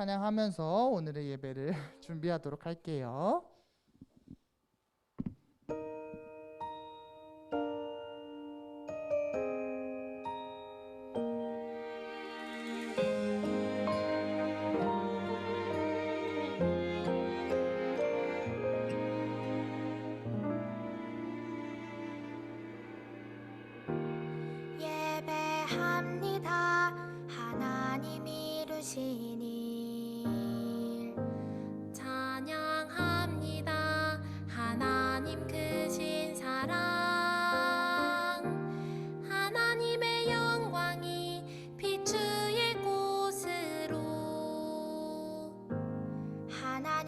찬양하면서 오늘의 예배를 준비하도록 할게요.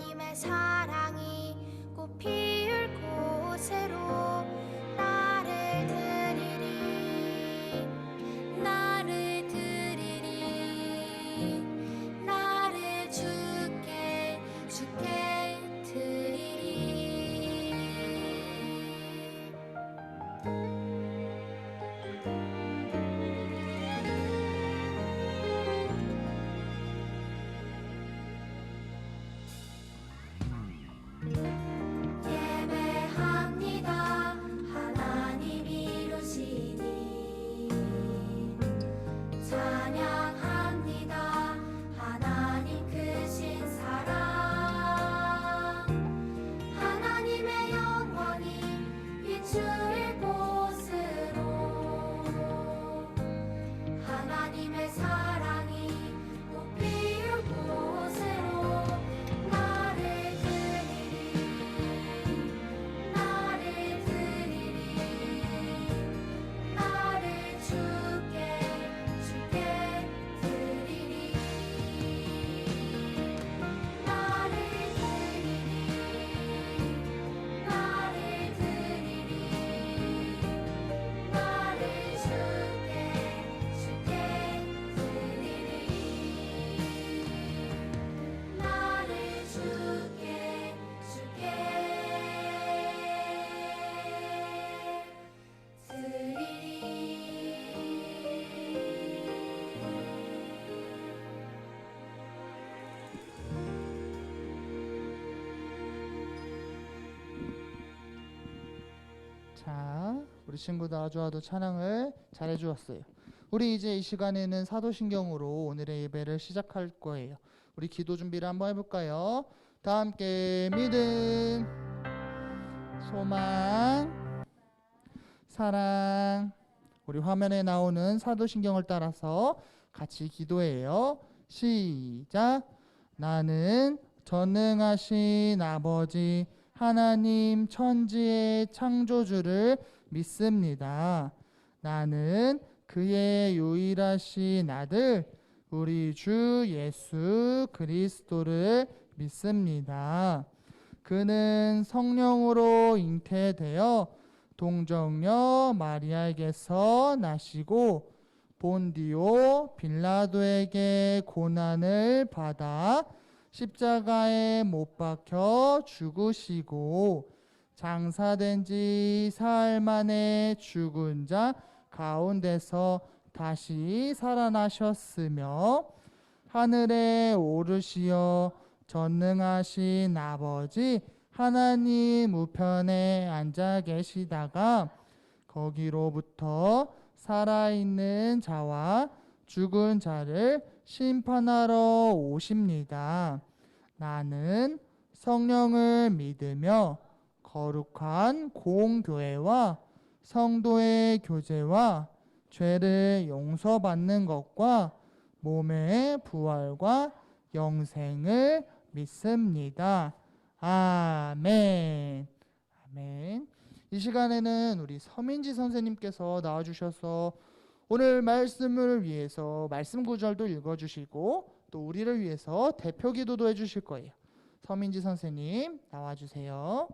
하나님의 사랑이 꽃 피울 곳으로 자, 우리 친구들 아주 아주 찬양을 잘해 주었어요. 우리 이제 이 시간에는 사도신경으로 오늘의 예배를 시작할 거예요. 우리 기도 준비를 한번 해볼까요? 다 함께 믿음, 소망, 사랑. 우리 화면에 나오는 사도신경을 따라서 같이 기도해요. 시작. 나는 전능하신 아버지 하나님 천지의 창조주를 믿습니다. 나는 그의 유일하신 아들 우리 주 예수 그리스도를 믿습니다. 그는 성령으로 잉태되어 동정녀 마리아에게서 나시고 본디오 빌라도에게 고난을 받아 십자가에 못 박혀 죽으시고 장사된 지 사흘 만에 죽은 자 가운데서 다시 살아나셨으며 하늘에 오르시어 전능하신 아버지 하나님 우편에 앉아 계시다가 거기로부터 살아있는 자와 죽은 자를 심판하러 오십니다. 나는 성령을 믿으며 거룩한 공교회와 성도의 교제와 죄를 용서받는 것과 몸의 부활과 영생을 믿습니다. 아멘. 아멘. 이 시간에는 우리 서민지 선생님께서 나와주셔서 오늘 말씀을 위해서 말씀 구절도 읽어주시고 또 우리를 위해서 대표 기도도 해주실 거예요. 서민지 선생님 나와주세요.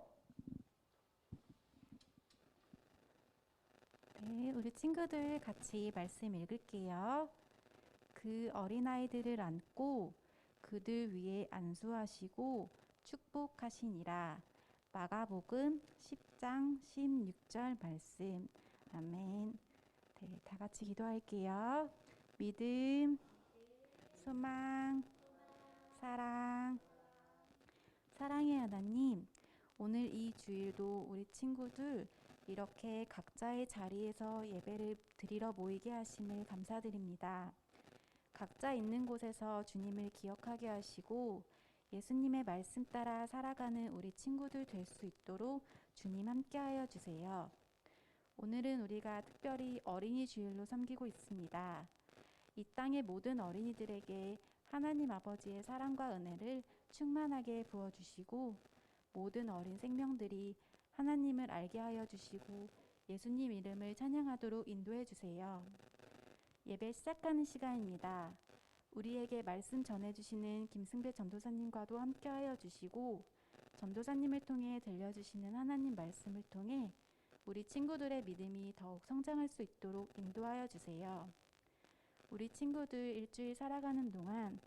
네, 우리 친구들 같이 말씀 읽을게요. 그 어린아이들을 안고 그들 위에 안수하시고 축복하시니라. 마가복음 10장 16절 말씀. 아멘. 네, 다 같이 기도할게요. 믿음, 소망, 사랑. 사랑의 하나님, 오늘 이 주일도 우리 친구들 이렇게 각자의 자리에서 예배를 드리러 모이게 하심을 감사드립니다. 각자 있는 곳에서 주님을 기억하게 하시고 예수님의 말씀 따라 살아가는 우리 친구들 될 수 있도록 주님 함께하여 주세요. 오늘은 우리가 특별히 어린이 주일로 섬기고 있습니다. 이 땅의 모든 어린이들에게 하나님 아버지의 사랑과 은혜를 충만하게 부어주시고 모든 어린 생명들이 하나님을 알게 하여 주시고 예수님 이름을 찬양하도록 인도해 주세요. 예배 시작하는 시간입니다. 우리에게 말씀 전해주시는 김승배 전도사님과도 함께하여 주시고 전도사님을 통해 들려주시는 하나님 말씀을 통해 우리 친구들의 믿음이 더욱 성장할 수 있도록 인도하여 주세요. 우리 친구들 일주일 살아가는 동안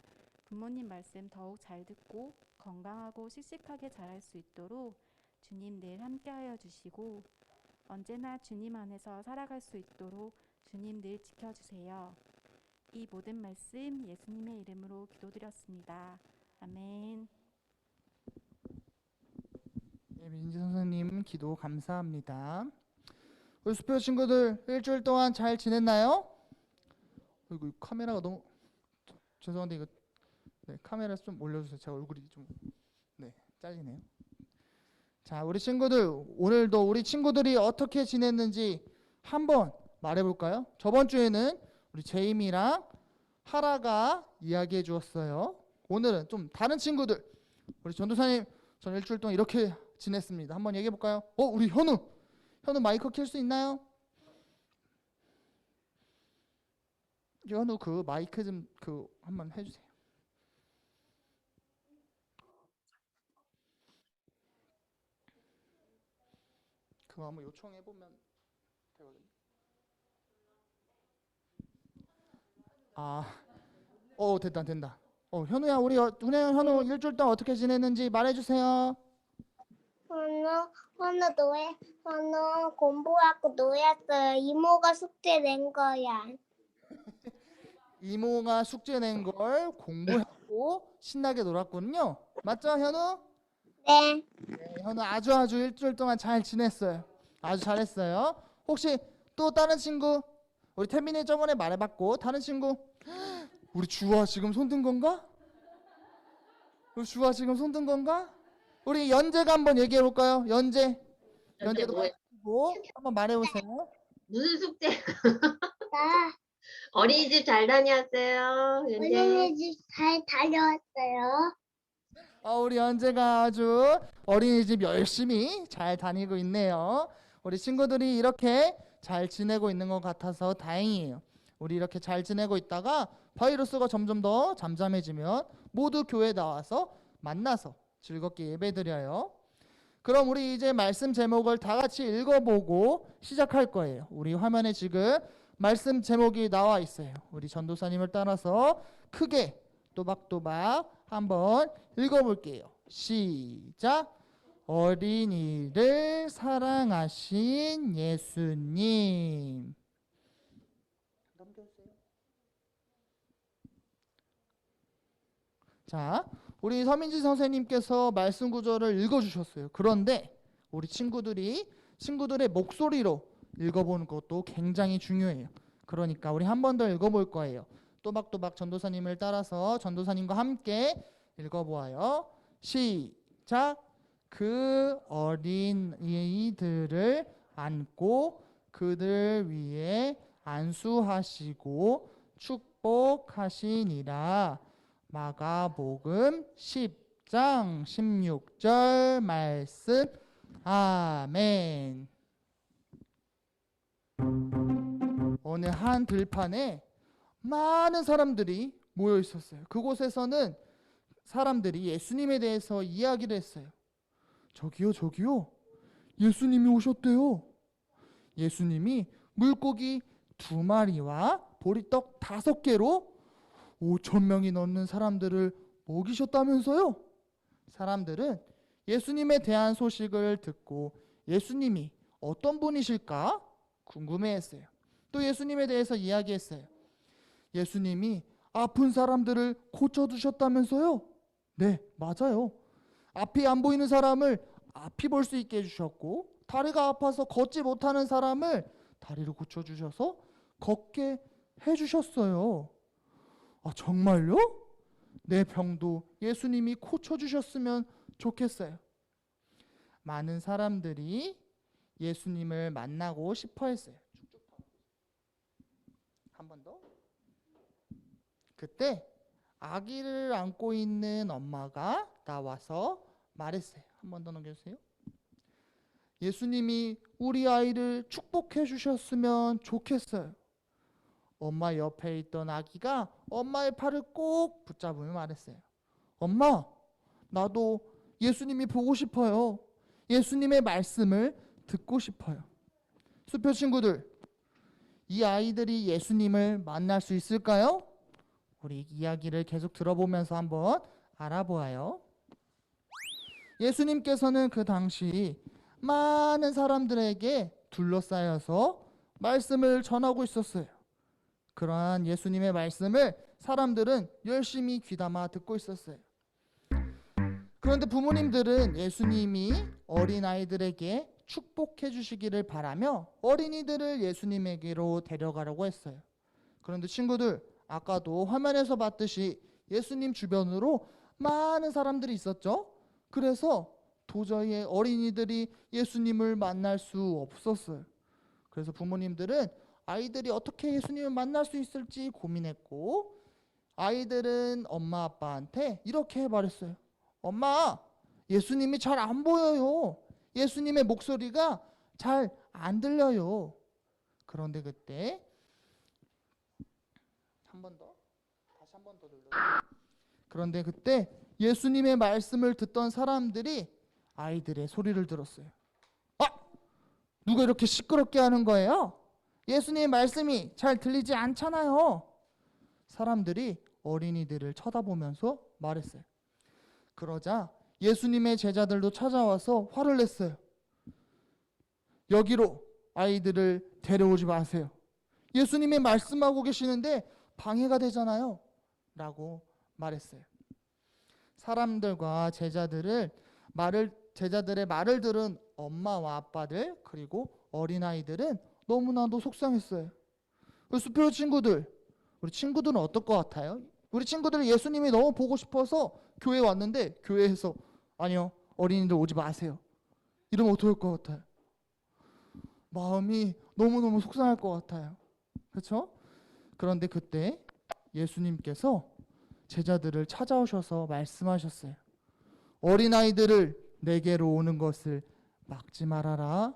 부모님 말씀 더욱 잘 듣고 건강하고 씩씩하게 자랄 수 있도록 주님 늘 함께하여 주시고 언제나 주님 안에서 살아갈 수 있도록 주님 늘 지켜주세요. 이 모든 말씀 예수님의 이름으로 기도드렸습니다. 아멘. 예, 민지 선생님 기도 감사합니다. 우리 수표 친구들 일주일 동안 잘 지냈나요? 이 카메라가 너무 저- 죄송한데 이거 네, 카메라 좀 올려주세요. 제 얼굴이 좀 네, 잘리네요. 자, 우리 친구들 오늘도 우리 친구들이 어떻게 지냈는지 한번 말해볼까요? 저번 주에는 우리 제임이랑 하라가 이야기해 주었어요. 오늘은 좀 다른 친구들 우리 전도사님 전 일주일 동안 이렇게 지냈습니다. 한번 얘기해 볼까요? 어, 우리 현우. 현우 마이크 킬 수 있나요? 현우 그 마이크 좀 그 한번 해 주세요. 그거 한번 요청해 보면 되거든요. 아. 어, 됐다. 된다. 어, 현우야, 우리 어, 현우 현우 일주일 동안 어떻게 지냈는지 말해 주세요. 오늘 오늘 노래 오늘 공부하고 놀았어요. 이모가 숙제 낸 거야. 이모가 숙제 낸 걸 공부하고 신나게 놀았군요. 맞죠, 현우? 네. 네, 현우 아주 아주 일주일 동안 잘 지냈어요. 아주 잘했어요. 혹시 또 다른 친구 우리 태민이 저번에 말해봤고 다른 친구 우리 주아 지금 손 든 건가? 우리 주아 지금 손 든 건가? 우리 연재가 한번 얘기해 볼까요? 연재. 연재도 뭐예요? 고 한번 말해 보세요. 무슨 숙제? 나 어린이집 잘 다녀왔어요. 연재. 어린이집 잘 다녀왔어요. 어, 우리 연재가 아주 어린이집 열심히 잘 다니고 있네요. 우리 친구들이 이렇게 잘 지내고 있는 것 같아서 다행이에요. 우리 이렇게 잘 지내고 있다가 바이러스가 점점 더 잠잠해지면 모두 교회 나와서 만나서 즐겁게 예배드려요. 그럼 우리 이제 말씀 제목을 다 같이 읽어보고 시작할 거예요. 우리 화면에 지금 말씀 제목이 나와 있어요. 우리 전도사님을 따라서 크게 또박또박 한번 읽어볼게요. 시작. 어린이를 사랑하신 예수님. 자, 우리 서민지 선생님께서 말씀 구절을 읽어주셨어요. 그런데 우리 친구들이 친구들의 목소리로 읽어보는 것도 굉장히 중요해요. 그러니까 우리 한 번 더 읽어볼 거예요. 또박또박 전도사님을 따라서 전도사님과 함께 읽어보아요. 시작. 그 어린 이들을 안고 그들 위에 안수하시고 축복하시니라. 마가복음 10장 16절 말씀. 아멘. 어느 한 들판에 많은 사람들이 모여 있었어요. 그곳에서는 사람들이 예수님에 대해서 이야기를 했어요. 저기요, 저기요. 예수님이 오셨대요. 예수님이 물고기 두 마리와 보리떡 다섯 개로 5천 명이 넘는 사람들을 먹이셨다면서요? 사람들은 예수님에 대한 소식을 듣고 예수님이 어떤 분이실까 궁금해했어요. 또 예수님에 대해서 이야기했어요. 예수님이 아픈 사람들을 고쳐주셨다면서요? 네, 맞아요. 앞이 안 보이는 사람을 앞이 볼 수 있게 해주셨고 다리가 아파서 걷지 못하는 사람을 다리를 고쳐주셔서 걷게 해주셨어요. 아, 정말요? 내 병도 예수님이 고쳐주셨으면 좋겠어요. 많은 사람들이 예수님을 만나고 싶어 했어요. 한 번 더. 그때 아기를 안고 있는 엄마가 나와서 말했어요. 한 번 더 넘겨주세요. 예수님이 우리 아이를 축복해 주셨으면 좋겠어요. 엄마 옆에 있던 아기가 엄마의 팔을 꼭 붙잡으며 말했어요. 엄마, 나도 예수님이 보고 싶어요. 예수님의 말씀을 듣고 싶어요. 수표 친구들, 이 아이들이 예수님을 만날 수 있을까요? 우리 이야기를 계속 들어보면서 한번 알아보아요. 예수님께서는 그 당시 많은 사람들에게 둘러싸여서 말씀을 전하고 있었어요. 그러한 예수님의 말씀을 사람들은 열심히 귀담아 듣고 있었어요. 그런데 부모님들은 예수님이 어린 아이들에게 축복해 주시기를 바라며 어린이들을 예수님에게로 데려가려고 했어요. 그런데 친구들, 아까도 화면에서 봤듯이 예수님 주변으로 많은 사람들이 있었죠? 그래서 도저히 어린이들이 예수님을 만날 수 없었어요. 그래서 부모님들은 아이들이 어떻게 예수님을 만날 수 있을지 고민했고 아이들은 엄마 아빠한테 이렇게 말했어요. 엄마, 예수님이 잘 안 보여요. 예수님의 목소리가 잘 안 들려요. 그런데 그때 한 번 더, 다시 한 번 더 눌러. 그런데 그때 예수님의 말씀을 듣던 사람들이 아이들의 소리를 들었어요. 아, 누가 이렇게 시끄럽게 하는 거예요? 예수님의 말씀이 잘 들리지 않잖아요. 사람들이 어린이들을 쳐다보면서 말했어요. 그러자 예수님의 제자들도 찾아와서 화를 냈어요. 여기로 아이들을 데려오지 마세요. 예수님이 말씀하고 계시는데 방해가 되잖아요. 라고 말했어요. 사람들과 제자들을 말을 제자들의 말을 들은 엄마와 아빠들 그리고 어린아이들은 너무나도 속상했어요. 우리 수표 친구들, 우리 친구들은 어떨 것 같아요? 우리 친구들은 예수님이 너무 보고 싶어서 교회 왔는데 교회에서 아니요 어린이들 오지 마세요. 이러면 어떨 것 같아요? 마음이 너무너무 속상할 것 같아요. 그렇죠? 그런데 그때 예수님께서 제자들을 찾아오셔서 말씀하셨어요. 어린아이들을 내게로 오는 것을 막지 말아라.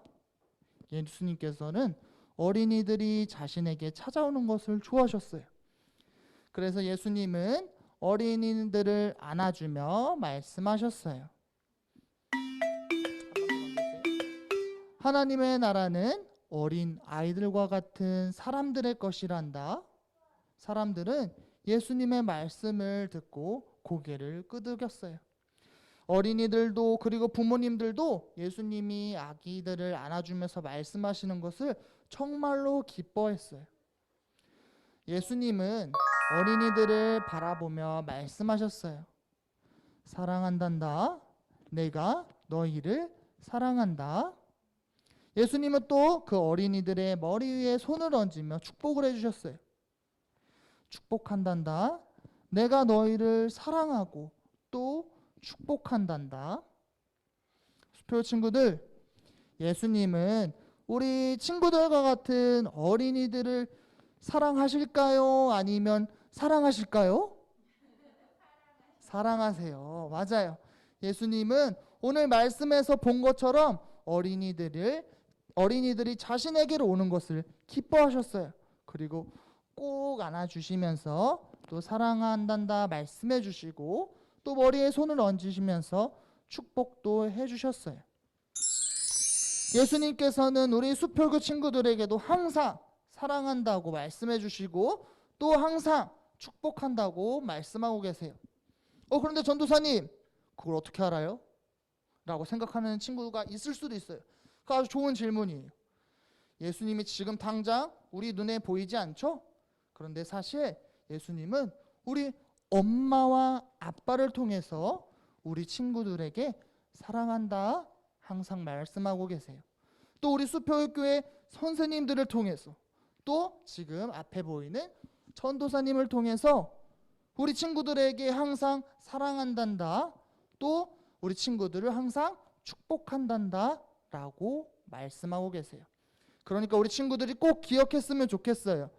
예수님께서는 어린이들이 자신에게 찾아오는 것을 좋아하셨어요. 그래서 예수님은 어린이들을 안아주며 말씀하셨어요. 하나님의 나라는 어린 아이들과 같은 사람들의 것이란다. 사람들은 예수님의 말씀을 듣고 고개를 끄덕였어요. 어린이들도 그리고 부모님들도 예수님이 아기들을 안아주면서 말씀하시는 것을 정말로 기뻐했어요. 예수님은 어린이들을 바라보며 말씀하셨어요. 사랑한단다. 내가 너희를 사랑한다. 예수님은 또 그 어린이들의 머리 위에 손을 얹으며 축복을 해주셨어요. 축복한단다. 내가 너희를 사랑하고 또 축복한단다. 수표 친구들, 예수님은 우리 친구들과 같은 어린이들을 사랑하실까요? 아니면 사랑하실까요? 사랑하세요. 맞아요. 예수님은 오늘 말씀에서 본 것처럼 어린이들을 어린이들이 자신에게로 오는 것을 기뻐하셨어요. 그리고 꼭 안아주시면서 또 사랑한단다 말씀해 주시고 또 머리에 손을 얹으시면서 축복도 해주셨어요. 예수님께서는 우리 수표교 친구들에게도 항상 사랑한다고 말씀해 주시고 또 항상 축복한다고 말씀하고 계세요. 어 그런데 전도사님 그걸 어떻게 알아요? 라고 생각하는 친구가 있을 수도 있어요. 그 아주 좋은 질문이에요. 예수님이 지금 당장 우리 눈에 보이지 않죠? 그런데 사실 예수님은 우리 엄마와 아빠를 통해서 우리 친구들에게 사랑한다 항상 말씀하고 계세요. 또 우리 수표교회 선생님들을 통해서 또 지금 앞에 보이는 전도사님을 통해서 우리 친구들에게 항상 사랑한단다. 또 우리 친구들을 항상 축복한단다. 라고 말씀하고 계세요. 그러니까 우리 친구들이 꼭 기억했으면 좋겠어요.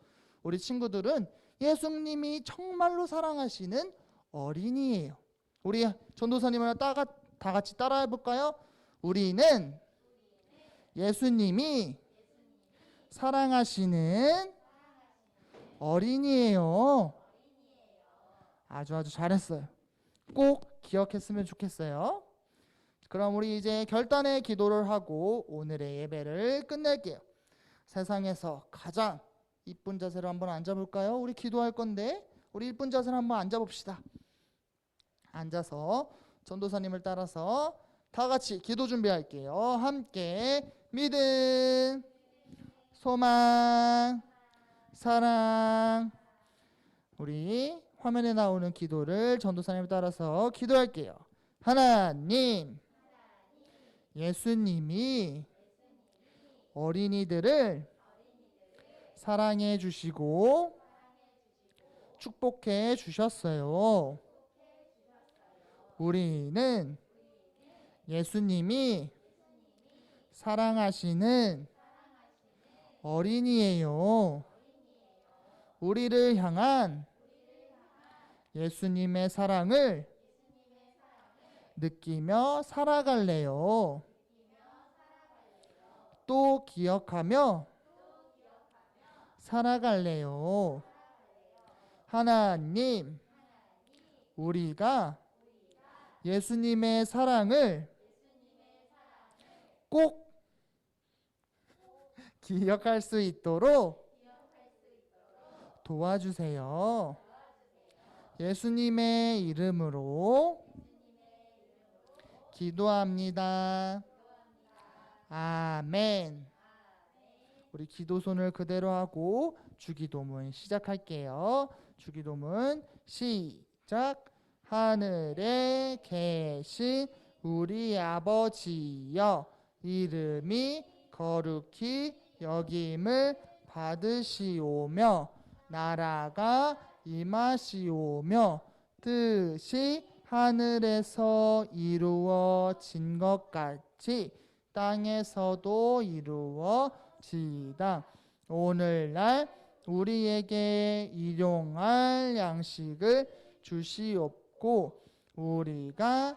우리 친구들은 예수님이 정말로 사랑하시는 어린이에요. 우리 전도사님을 다 같이 따라해 볼까요? 우리는 예수님이 사랑하시는 어린이에요. 아주 아주 잘했어요. 꼭 기억했으면 좋겠어요. 그럼 우리 이제 결단의 기도를 하고 오늘의 예배를 끝낼게요. 세상에서 가장 이쁜 자세로 한번 앉아볼까요? 우리 기도할 건데 우리 이쁜 자세로 한번 앉아봅시다. 앉아서 전도사님을 따라서 다 같이 기도 준비할게요. 함께 믿음, 소망, 사랑. 우리 화면에 나오는 기도를 전도사님을 따라서 기도할게요. 하나님, 예수님이 어린이들을 사랑해 주시고 축복해 주셨어요. 우리는 예수님이 사랑하시는 어린이에요. 우리를 향한 예수님의 사랑을 느끼며 살아갈래요. 또 기억하며 살아갈래요. 하나님, 우리가 예수님의 사랑을 꼭 기억할 수 있도록 도와주세요. 예수님의 이름으로 기도합니다. 아멘. 우리 기도손을 그대로 하고 주기도문 시작할게요. 주기도문 시작. 하늘에 계신 우리 아버지여 이름이 거룩히 여김을 받으시오며 나라가 임하시오며 뜻이 하늘에서 이루어진 것 같이 땅에서도 이루어지다. 오늘날 우리에게 일용할 양식을 주시옵고 우리가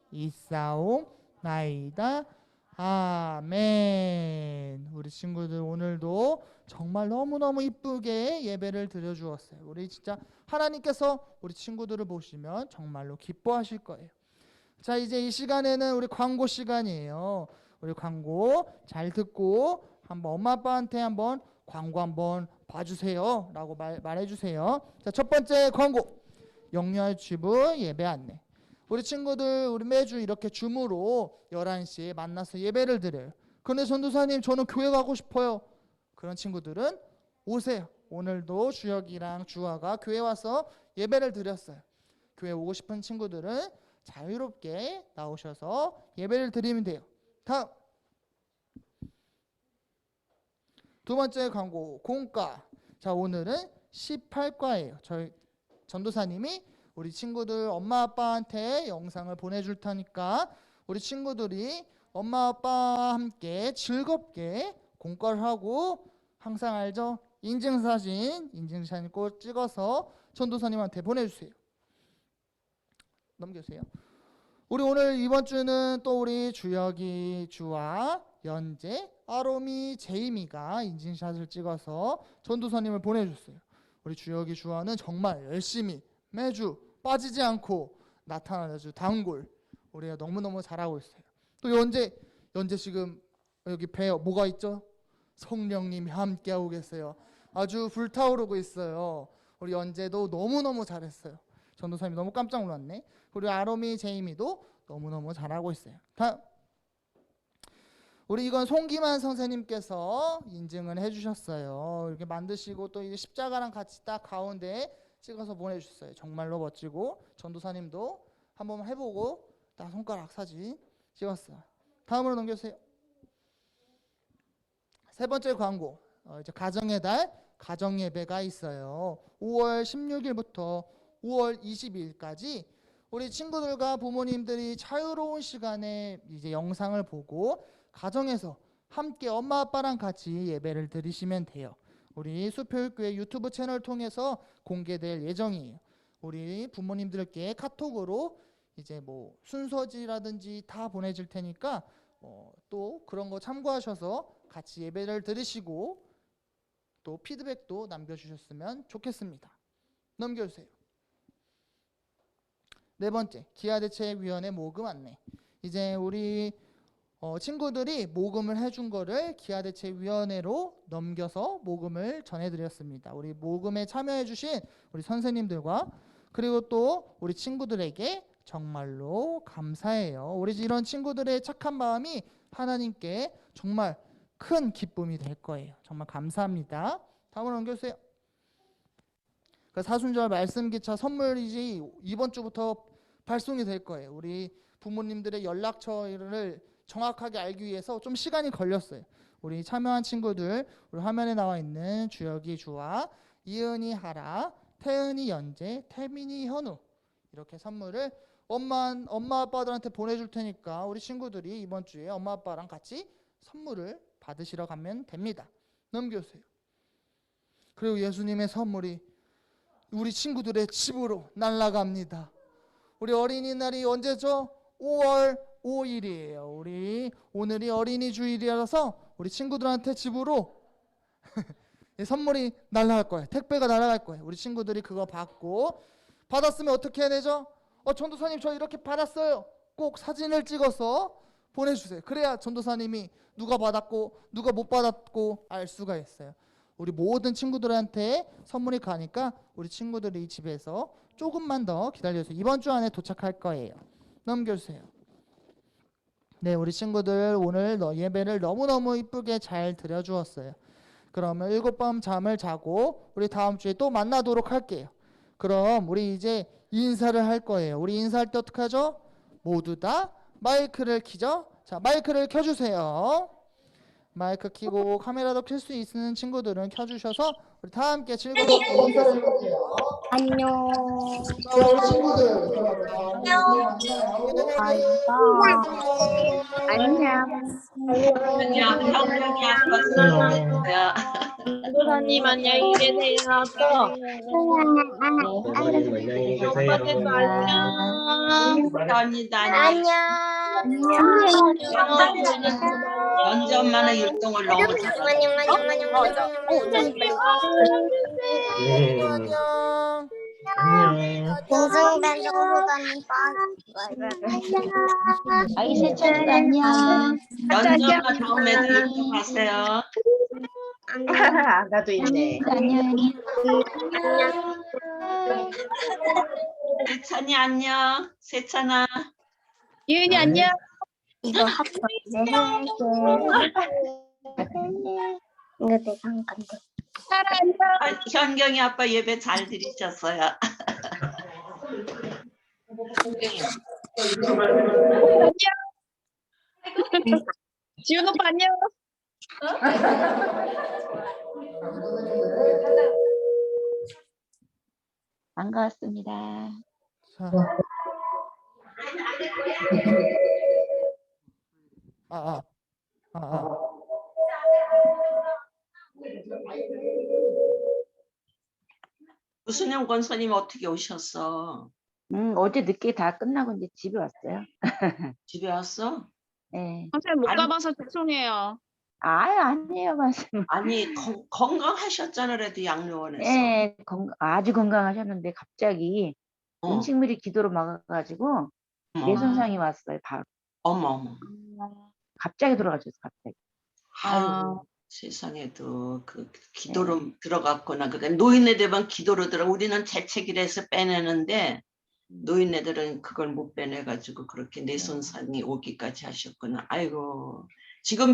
있사옵나이다. 아멘. 우리 친구들 오늘도 정말 너무너무 이쁘게 예배를 드려 주었어요. 우리 진짜 하나님께서 우리 친구들을 보시면 정말로 기뻐하실 거예요. 자, 이제 이 시간에는 우리 광고 시간이에요. 우리 광고 잘 듣고 한번 엄마 아빠한테 한번 광고 한번 봐주세요 라고 말, 말해주세요. 자, 첫 번째 광고 영유아 주부 예배 안내. 우리 친구들 우리 매주 이렇게 줌으로 11시에 만나서 예배를 드려요. 근데 전도사님 저는 교회 가고 싶어요. 그런 친구들은 오세요. 오늘도 주혁이랑 주아가 교회 와서 예배를 드렸어요. 교회 오고 싶은 친구들은 자유롭게 나오셔서 예배를 드리면 돼요. 다음 두 번째 광고 공과 자 오늘은 18과예요. 저희 전도사님이 우리 친구들 엄마 아빠한테 영상을 보내줄 테니까 우리 친구들이 엄마 아빠와 함께 즐겁게 공과를 하고 항상 알죠? 인증사진 인증사진 꼭 찍어서 전도사님한테 보내주세요. 넘겨주세요. 우리 오늘 이번 주는 또 우리 주혁이 주와 연재 아롬이 제이미가 인증샷을 찍어서 전도사님을 보내줬어요. 우리 주혁이 주와는 정말 열심히 매주 빠지지 않고 나타나는 아주 단골 우리가 너무너무 잘하고 있어요. 또 연재 현재 지금 여기 배에 뭐가 있죠? 성령님이 함께하고 계세요. 아주 불타오르고 있어요. 우리 연재도 너무너무 잘했어요. 전도사님이 너무 깜짝 놀랐네. 그리고 아롬이 제이미도 너무너무 잘하고 있어요. 다음. 우리 이건 송기만 선생님께서 인증을 해주셨어요. 이렇게 만드시고 또 십자가랑 같이 딱 가운데 찍어서 보내주셨어요. 정말로 멋지고 전도사님도 한번 해보고 딱 손가락 사진 찍었어요. 다음으로 넘겨주세요. 세 번째 광고. 어, 이제 가정의 달 가정 예배가 있어요. 5월 16일부터 5월 22일까지 우리 친구들과 부모님들이 자유로운 시간에 이제 영상을 보고 가정에서 함께 엄마 아빠랑 같이 예배를 드리시면 돼요. 우리 수표육교회 유튜브 채널 통해서 공개될 예정이에요. 우리 부모님들께 카톡으로 이제 뭐 순서지라든지 다 보내줄 테니까 어, 또 그런 거 참고하셔서 같이 예배를 들으시고 또 피드백도 남겨주셨으면 좋겠습니다. 넘겨주세요. 네 번째 기아대책위원회 모금 안내. 이제 우리 어, 친구들이 모금을 해준 거를 기아대책위원회로 넘겨서 모금을 전해드렸습니다. 우리 모금에 참여해주신 우리 선생님들과 그리고 또 우리 친구들에게 정말로 감사해요. 우리 이런 친구들의 착한 마음이 하나님께 정말 큰 기쁨이 될 거예요. 정말 감사합니다. 다음으로 넘겨주세요. 그 사순절 말씀 기차 선물이지 이번 주부터 발송이 될 거예요. 우리 부모님들의 연락처를 정확하게 알기 위해서 좀 시간이 걸렸어요. 우리 참여한 친구들 우리 화면에 나와 있는 주혁이 주아, 이은이 하라, 태은이 연재, 태민이 현우 이렇게 선물을 엄마 엄마 아빠들한테 보내줄 테니까 우리 친구들이 이번 주에 엄마 아빠랑 같이 선물을 받으시러 가면 됩니다. 넘겨주세요. 그리고 예수님의 선물이 우리 친구들의 집으로 날아갑니다. 우리 어린이날이 언제죠? 5월 5일이에요. 우리 오늘이 어린이 주일이라서 우리 친구들한테 집으로 이 선물이 날아갈 거예요. 택배가 날아갈 거예요. 우리 친구들이 그거 받고 받았으면 어떻게 해야 되죠? 어 전도사님 저 이렇게 받았어요. 꼭 사진을 찍어서 보내주세요. 그래야 전도사님이 누가 받았고 누가 못 받았고 알 수가 있어요. 우리 모든 친구들한테 선물이 가니까 우리 친구들이 집에서 조금만 더 기다려주세요. 이번 주 안에 도착할 거예요. 넘겨주세요. 네, 우리 친구들 오늘 너 예배를 너무너무 이쁘게 잘 드려주었어요. 그러면 일곱 밤 잠을 자고 우리 다음 주에 또 만나도록 할게요. 그럼 우리 이제 인사를 할 거예요. 우리 인사할 때 어떻게 하죠? 모두 다 마이크를 켜죠? 자, 마이크를 켜주세요. 마이크 켜고 카메라도 켤 수 있는 친구들은 켜주셔서 우리 다 함께 즐겁게 인사를 해볼게요. 안녕. 친구들 안녕. 아빠 선생님 안녕히 계세요. 안녕히 계세요. 안녕. 감사합니다. 안녕. 연지 엄마는 율동을 너무 잘해. 안녕. 안녕. 네. 안녕. 안녕. 공승된 정보관이 아이 세찬이 안녕. 연지 엄마 다음에도 율동 하세요. 나도 있네. 안녕. 세찬이 안녕. 세찬아. 유은이 안녕. 이거 학교 이제 해야지. 이거 내가 한 건데. 안녕. 아, 현경이 아빠 예배 잘 드리셨어요. 지훈 오빠 안녕. 반가웠습니다. 자. 아, 아, 아, 아. 무순영 권사님 어떻게 오셨어? 음, 어제 늦게 다 끝나고 이제 집에 왔어요. 집에 왔어? 네. 선생님 못 아니. 가봐서 죄송해요. 아유, 아니에요, 말씀. 아니 건, 건강하셨잖아 그래도 양로원에서. 네, 건강, 아주 건강하셨는데 갑자기 어, 음식물이 기도로 막아가지고 어머, 뇌손상이 왔어요, 바로. 어머 어머. 갑자기 돌아가셨어요. 갑자기. 아유 세상에도 그 기도로 들어갔구나. 그러니까 노인네들만 기도로 들어. 우리는 재채기해서 빼내는데 노인네들은 그걸 못 빼내가지고 그렇게 내 손상이 오기까지 하셨구나. 아이고 지금